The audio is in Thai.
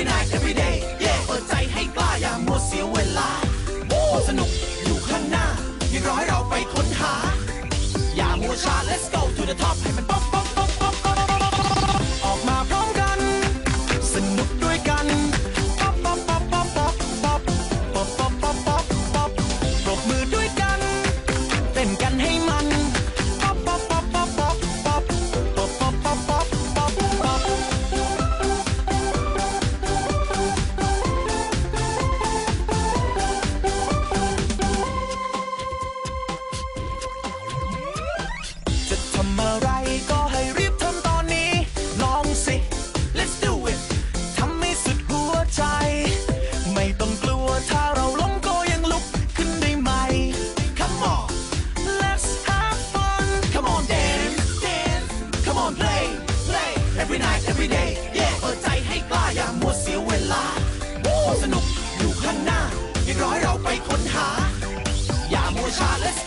every night, every day. อะไรก็ให้รีบทำตอนนี้ ลองสิ let's do it ทำให้สุดหัวใจ ไม่ต้องกลัวถ้าเราล้มก็ยังลุกขึ้นได้ไหม come on let's have fun come on dance dance come on play play every night every day yeah เปิดใจให้กล้าอย่ามัวเสียเวลาสนุกอยู่ข้างหน้ายังรอให้เราไปค้นหา อย่ามัวช้า let's